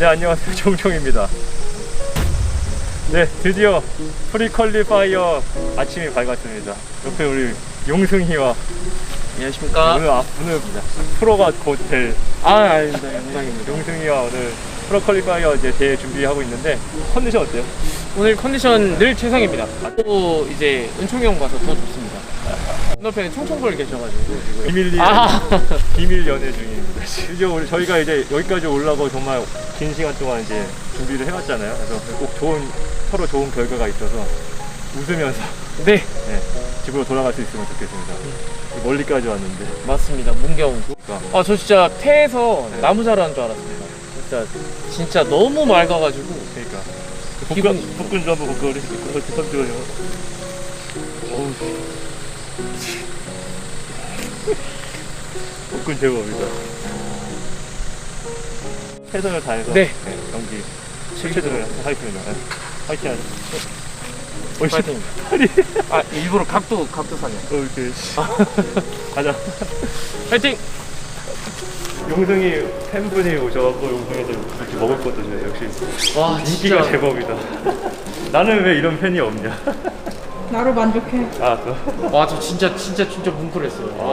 네 안녕하세요 종종입니다. 네 드디어 프리퀄리파이어 아침이 밝았습니다. 옆에 우리 용승이와 안녕하십니까. 오늘 아, 오늘 프로가 곧될 아, 아닙니다. 영광입니다. 용승이와 오늘 프로퀄리파이어 이제 대회 준비하고 있는데 컨디션 어때요? 오늘 컨디션 늘 최상입니다. 또 이제 은총이 형 가서 더 좋습니다. 건너편에 총총벌 계셔가지고 지금. 비밀 아, 비밀 연애 중입니다. 드디어 우리 저희가 이제 여기까지 올라고 정말 긴 시간 동안 이제 준비를 해왔잖아요. 그래서 꼭 좋은 서로 좋은 결과가 있어서 웃으면서 네, 네, 집으로 돌아갈 수 있으면 좋겠습니다. 멀리까지 왔는데. 맞습니다. 문경. 그러니까 아, 저 진짜 태에서 네. 나무 자라는 줄 알았습니다. 진짜 진짜 너무 맑아가지고 그러니까 기분- 복근 복근 좀 한번 복근 우리 드려요. 어우. 복근 제법이다. 최선을 다해서 네. 경기 실체들을 하겠습니다. 네. 화이팅 하자. 어, 씨. 파이팅입니다. 아, 일부러 각도 각도 사냥. 어, 이렇게. 씨. 가자. 파이팅! 용승이 팬분이 오셔갖고 용승이한테 이렇게 먹을 것도 줘요. 역시 와, 인기가. 제법이다. 나는 왜 이런 팬이 없냐? 나로 만족해. 아, 또. 와, 저 진짜 진짜 진짜 뭉클했어요. 아,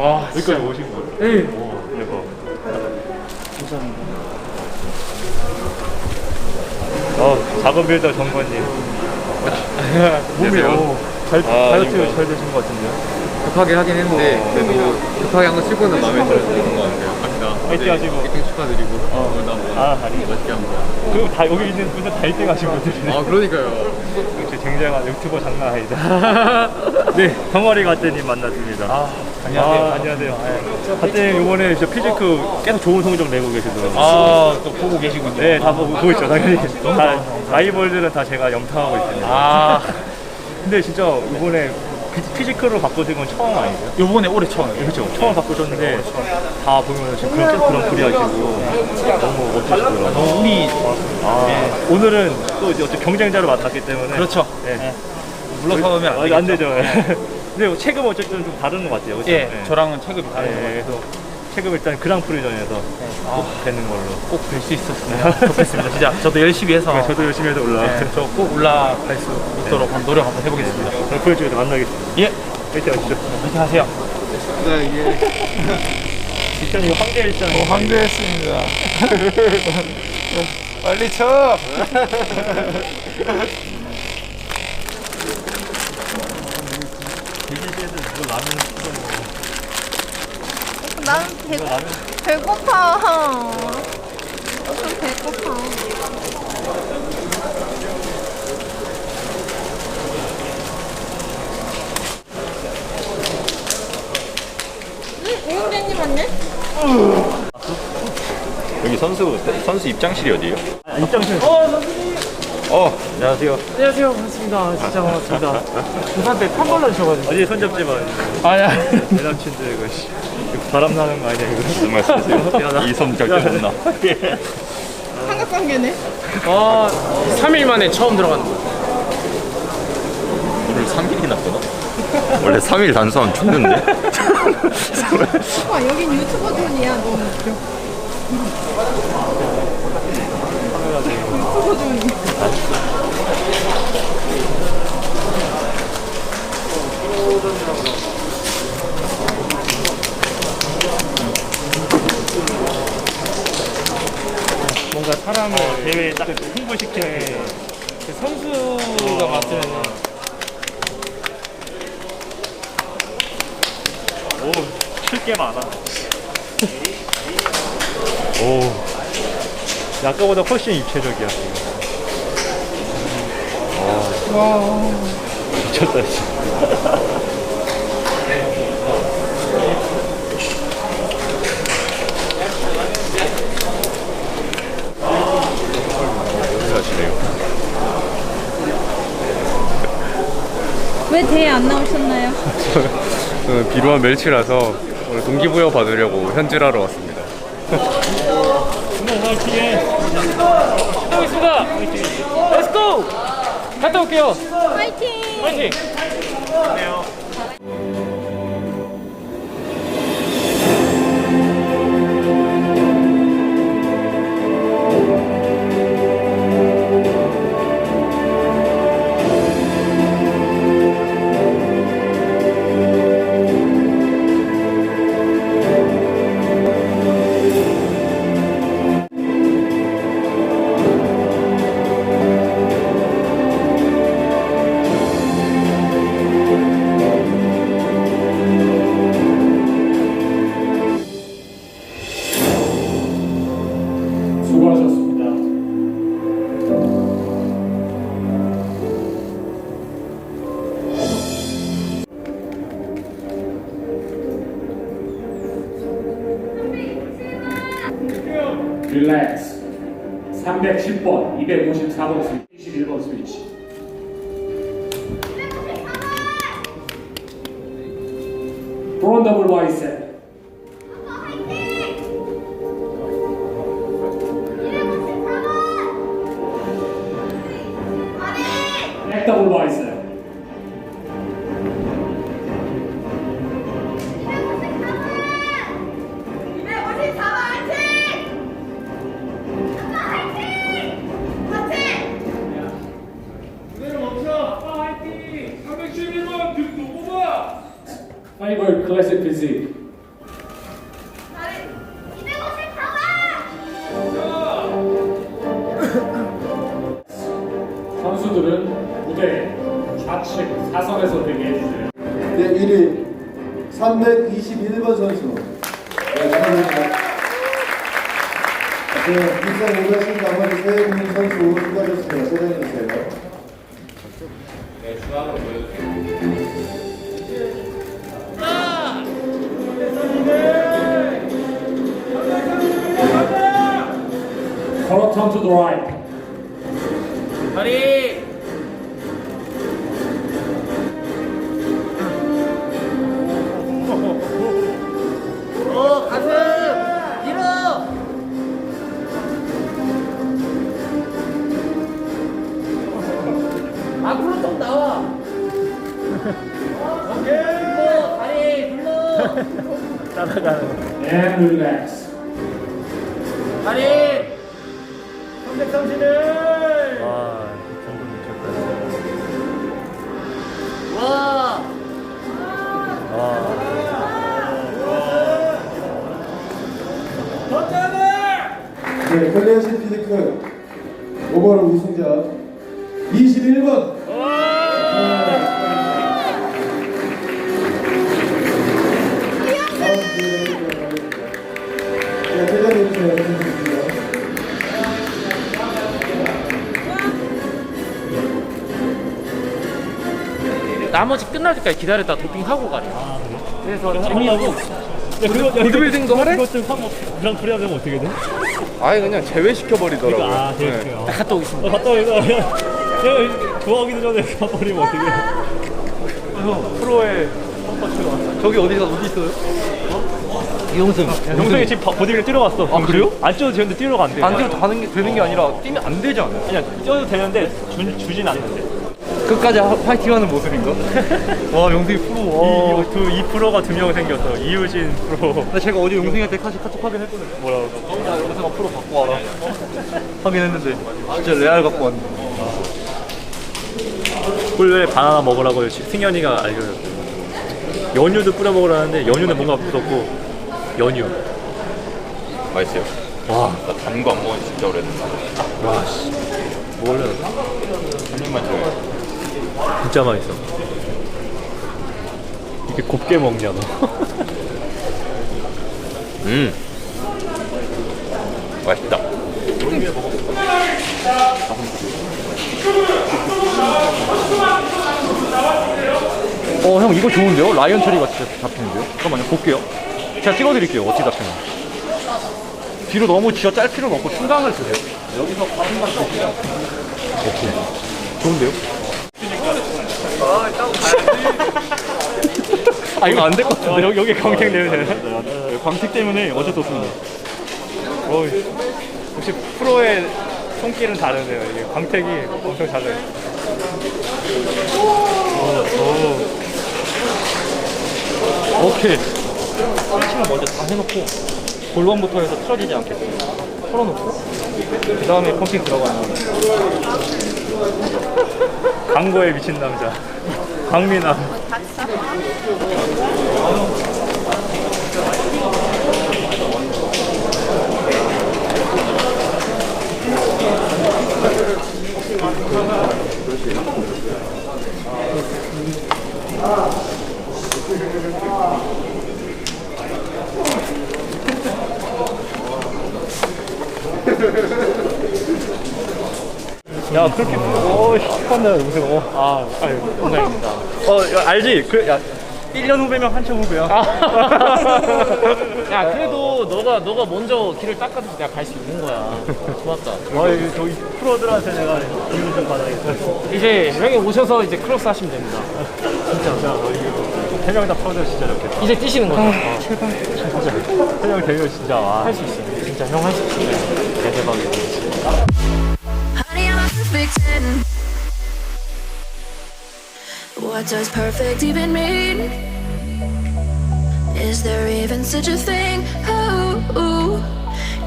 와, 여기까지 진짜. 오신 거예요? 네. 오, 대박. 감사합니다. 어, 작은 빌더 정관님. 몸이 오, 잘, 아, 다이어트 이거. 잘 되신 것 같은데요? 급하게 하긴 했는데 그래도 급하게 한 거 치고는 마음에 들었던 것 같아요. 갑니다. 화이팅 하시고. 1등 축하드리고 어, 나 뭐, 아, 아니. 맛있게 합니다. 그리고 다, 여기 있는 분들 다 1등 하신 분들이네. 아 그러니까요. 쟁쟁한 유튜버 장난 아니다. 네, 덩어리 가떼님 만났습니다. 아, 안녕하세요. 아, 안녕하세요. 가떼님 이번에 저 피지크 계속 좋은 성적 내고 계시더라고요. 아, 또 보고 계시군요. 네, 다 보고, 보고 있죠, 당연히. 다, 라이벌들은 다 제가 영타하고 있습니다. 아, 근데 진짜 이번에 피- 피지컬로 바꾸신 건 처음 아니세요? 요번에 올해 처음이에요. 그렇죠. 처음 바꾸셨는데 다 보면 지금 그런 그런 프리 하시고 너무 멋지시더라고요. 어, 우리 아, 오늘은 또 이제 어차피 경쟁자로 만났기 때문에 그렇죠. 네. 물러서면 아, 이거 안 되죠. 근데 체급 어쨌든 좀 다른 것 같아요. 그렇죠? 예, 네. 저랑은 체급이 다른 것 네, 같아요. 그래서 체급 일단 그랑프리전에서 꼭 되는 걸로. 꼭될수 있었으면 좋겠습니다. 진짜 저도 열심히 해서 네, 저도 열심히 해서 올라. 네, 저 꼭 올라갈 수 있도록 한번 노력 한번 해보겠습니다. 그럼 프리 쪽에서 만나겠습니다. 예, 화이팅 하시죠. 파이팅 하세요. 네, 이게 일단 이거 황제 일장. 어, 황제했습니다. 빨리 쳐. 대기실에서 이거 라면 시켜 먹어. 난 배, 이거 라면 배고파. 나좀 배고파. 응, 오영재님 왔네? 여기 선수 선수 입장실이 어디예요? 아, 입장실. 어, 선생님. 어, 안녕하세요. 안녕하세요. 반갑습니다. 진짜 반갑습니다. 부산 때 탐벌러 주셔가지고. 어디 손 잡지 마. 아야. 내 남친들 이거 씨. 이거 바람 나는 거 아니야 이거? 무슨 말씀이세요? 이섬 절대 못 나. 삼각관계네. 아, 3일 만에 처음 들어가는 거. 오늘 3일이 났거든. 원래 3일 단수하면 죽는데. 와, 여긴 유튜버 존이야. 너무 웃겨. 유튜버 존이. 뭔가 사람을 대회 딱 홍보시키는 그 선수가 맡으면 오, 칠 게 많아. 오, 아까보다 훨씬 입체적이야 지금. 와, 미쳤다 진짜. 왜 대회 안 나오셨나요? 저는 비루한 멸치라서 오늘 동기부여 받으려고 현질하러 왔습니다. 하겠습니다. 렛츠고! 갔다 올게요. 파이팅! 파이팅! 310번, 254번 스위치, 21번 스위치. 프론 더블 바이셉. 백 더블 바이셉. 선수들은 무대 좌측 사선에서 대기해 주세요. 네, 1위 321번 선수. 네, 축하드립니다. 네, 부산 오가신 나머지 세분 선수 수고하셨습니다. 소장해 주세요. Color turn to the right. 다 네, 클래식 피지크 오버롤 우승자 21번. 네, 퇴장해주세요. 나머지 끝날 때까지 기다렸다 도핑하고 가래. 아 그래? 그래서 재미하고 보드빌딩도 하래? 이것 좀 하면 그랑 프리 하면 어떻게 돼? 아예 그냥 제외시켜 버리더라고요. 아, 네. 재밌게요. 갔다 오겠습니다. 어, 갔다 오니까 내가 구하기도 전에 가버리면 어떡해. 형, 프로에 저기 어디가 어디 있어요? 이용승. 용승이 지금 보디빌 뛰러 갔어. 아, 그래요? 안 뛰어도 되는데 뛰러 간대. 안 뛰어도 가는 게 되는 게 아니라 뛰면 안 되지 않아요? 아니야, 뛰어도 되는데 주, 주진 않는데. 끝까지 하- 파이팅하는 모습인가? 와 영승이 프로. 이, 와. 이, 두, 이 프로가 두 명 생겼어. 이우진 프로. 근데 제가 어제 용승이한테 카시 카톡 하긴 했거든요. 뭐라고? 야 영승아 프로 갖고 와라. 하긴 했는데 진짜 레알 갖고 왔네. 꿀에 바나나 먹으라고 승현이가 알려줬어요. 연유도 뿌려 먹으라는데 연유는 뭔가 무섭고 연유. 맛있어요. 와, 나 단 거 안 먹은 지 진짜 오래됐어. 와, 씨. 몰라. 한 입만 줘요. 진짜 맛있어. 이렇게 곱게 먹냐 너? 음. 맛있다. 어 형 이거 좋은데요? 라이언 처리가 진짜 잡히는데요? 잠깐만요 볼게요. 제가 찍어드릴게요 어떻게 잡히나. 뒤로 너무 쥐어 짤 필요는 없고 충강을 주세요. 여기서 가슴만 주시면 오케이. 좋은데요? 아 이거 안 될 것 같은데 여기, 여기 광택 내면 되나? 광택 때문에 어쩔 수 없습니다. 어, 역시 프로의 손길은 다르네요. 이게 광택이 엄청 작아요. 오케이. 스위칭을 먼저 다 해놓고 골반부터 해서 틀어지지 않게끔 털어놓고 그 다음에 펌핑 들어가는 거예요. 광고에 미친 남자. 광민아. 야, 그렇게, 어, 씨, 한다, 무슨, 어. 아, 아유, 영광입니다. 어, 야, 알지? 그, 야, 1년 후배면 한참 후배야. 야 그래도 너가 너가 먼저 길을 닦아줘서 내가 갈 수 있는 거야. 고맙다. 와, 여기 저기 프로들한테 내가 기운 좀 받아야겠다. 이제 형이 오셔서 이제 크로스 하시면 됩니다. 진짜, 세명 다 프로들 진짜 좋겠다. 이제 뛰시는 거죠. 세명 되면 진짜, 와. 할 수 있어. 진짜 형 할 수 있어. 대박이다. Honey, perfect 10. What does perfect even mean? Is there even such a thing? Ooh,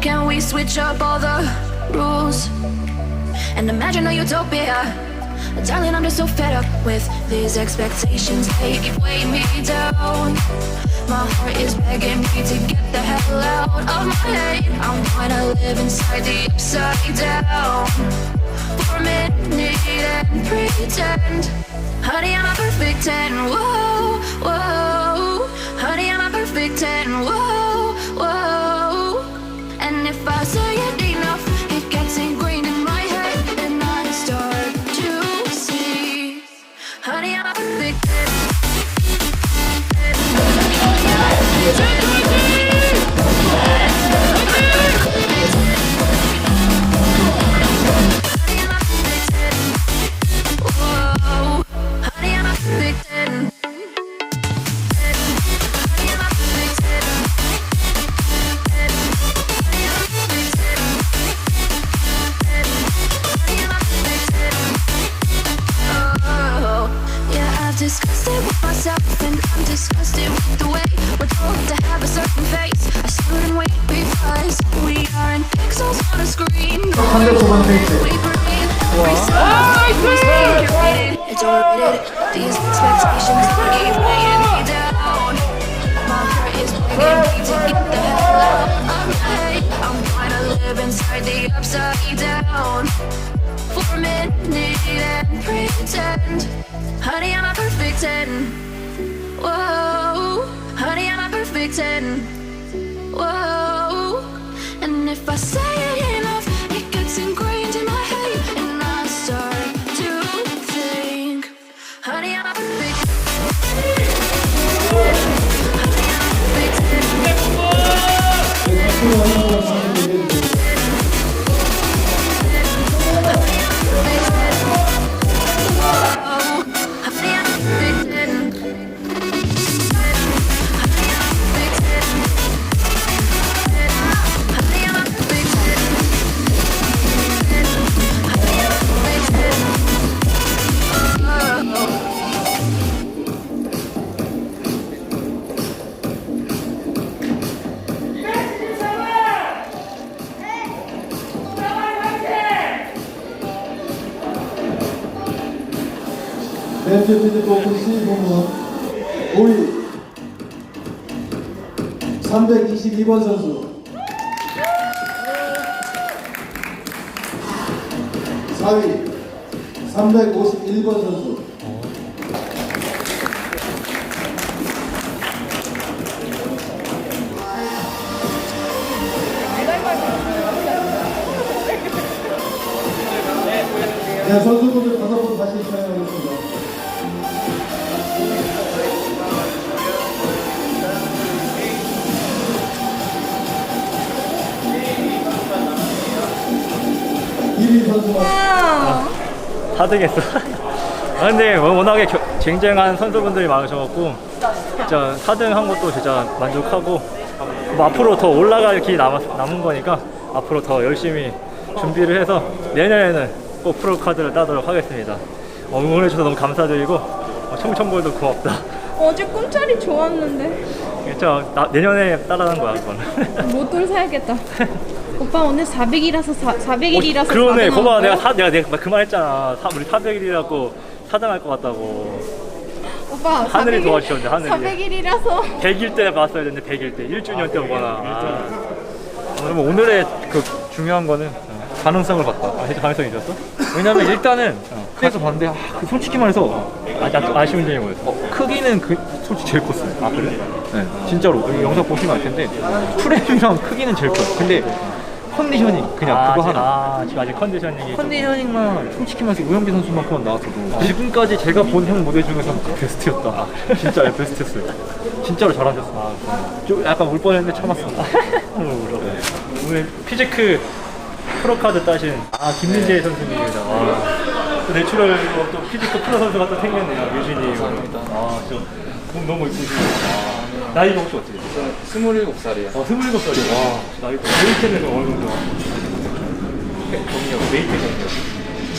can we switch up all the rules and imagine a utopia? Darling, I'm just so fed up with these expectations. They keep weighing me down. My heart is begging me to get the hell out of my head. I'm gonna live inside the upside down for a minute and pretend. Honey, I'm a perfect 10. Whoa, whoa. Honey, I'm a perfect 10. Whoa, whoa. And if I These expectations are keep weighing me down. My heart is begging me to get the hell out. I'm to live inside the upside down for a minute and pretend. Honey, I'm a perfect 10. Whoa, honey, I'm a perfect 10. Whoa, and if I say it enough, it gets ingrained in honey, I'm a 벤츠 피드포크 C부문 5위 322번 선수 4위 351번 선수 네, 선수분들 다섯 번 다시 시작하겠습니다. 4등했어. 아, 근데 뭐 워낙에 겨- 쟁쟁한 선수분들이 많으셔갖고 진짜 4등 한 것도 진짜 만족하고 뭐 앞으로 더 올라갈 길이 남았, 남은 거니까 앞으로 더 열심히 준비를 해서 내년에는 꼭 프로 카드를 따도록 하겠습니다. 어, 응원해주셔서 너무 감사드리고 어, 청천골도 고맙다. 어제 꿈자리 좋았는데 진짜 나- 내년에 따라하는 거야 그건. 로또를 사야겠다. 오빠 오늘 400이라서 400일이라서 그러네. 거봐 내가 사, 내가 내가 그 말 했잖아. 사, 우리 400일이라고 사장할 것 같다고. 오빠 하늘이 도와주셨는데, 하늘이. 400일이라서 100일 때 봤어야 되는데 100일 때 1주년 때 오거나 아. 그러면 오늘의 그 중요한 거는 가능성을 봤다 아 진짜 가능성이 있었어? 왜냐면 일단은 그래서 봤는데 아, 그 솔직히 말해서 아, 나, 아쉬운 점이 뭐였어? 크기는 그 솔직히 제일 컸어요 아 그래? 네 진짜로 여기 영상 보시면 알 텐데 프레임이랑 크기는 제일 커요 근데 컨디셔닝 그냥 아, 그거 지- 하나. 아, 지금 아직 컨디셔닝이. 좀- 컨디셔닝만 솔직히 말해서 우영비 선수만큼만 나왔어도 지금까지 제가 본 형 무대 중에서는 베스트였다. 진짜 베스트였어요. 진짜로 잘하셨어. 좀 약간 울 뻔했는데 참았어. 오늘 피지크 프로카드 따신 아 김민재 선수님입니다. 와. 또 내추럴 그리고 또 피지크 프로 선수가 또 생겼네요. 유진이. 감사합니다. 아, 저 몸 너무 이쁘시고. 아, 나이가 혹시 어떻게 되세요? 27살이요. 어, 27살이요. 와, 나이가 웨이트는 어느 정도? 경력, 웨이트 경력.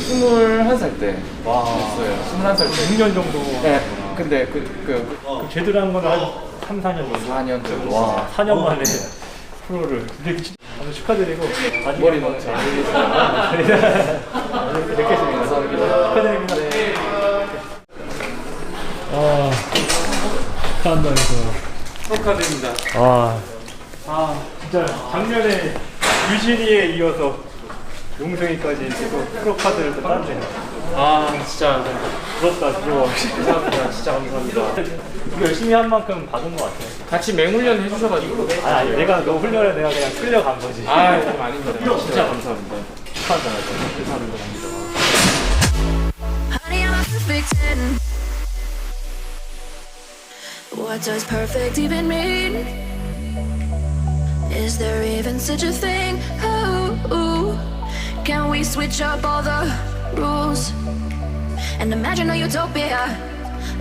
21살 때 와, 했어요. 21살 때. 6년 정도. 네, 근데 그, 그, 그럼 제대로 한 거는 한 3, 4년 정도. 4년 정도. 와, 4년 만에 프로를. 근데 진짜 오늘 축하드리고. 머리 너무 잘 어울리세요. 뵙겠습니다. 축하드립니다. 아, 한다, 이거. 축하드립니다. 아, 아, 진짜 작년에 유진이에 이어서 용성이까지 또 프로카드를 또 땄네요. 아, 진짜. 부럽다, 부러워. 감사합니다. 진짜 감사합니다. 이거 열심히 한 만큼 받은 것 같아. 같이 맹훈련 해주셔가지고. 아니, 아니, 내가 너 훈련에 내가 그냥 끌려간 거지. 아, 좀 아닙니다. 진짜 감사합니다. 축하한다, 감사합니다. Honey, I'm a perfect 10. What does perfect even mean? Is there even such a thing? Ooh, can we switch up all the rules and imagine a utopia?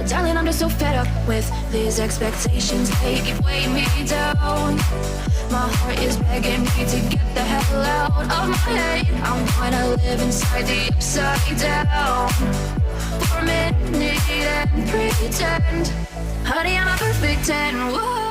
Darling, I'm just so fed up with these expectations. They keep weighing me down. My heart is begging me to get the hell out of my head. I'm gonna live inside the upside down for a minute and pretend. Honey, I'm a perfect 10. Whoa.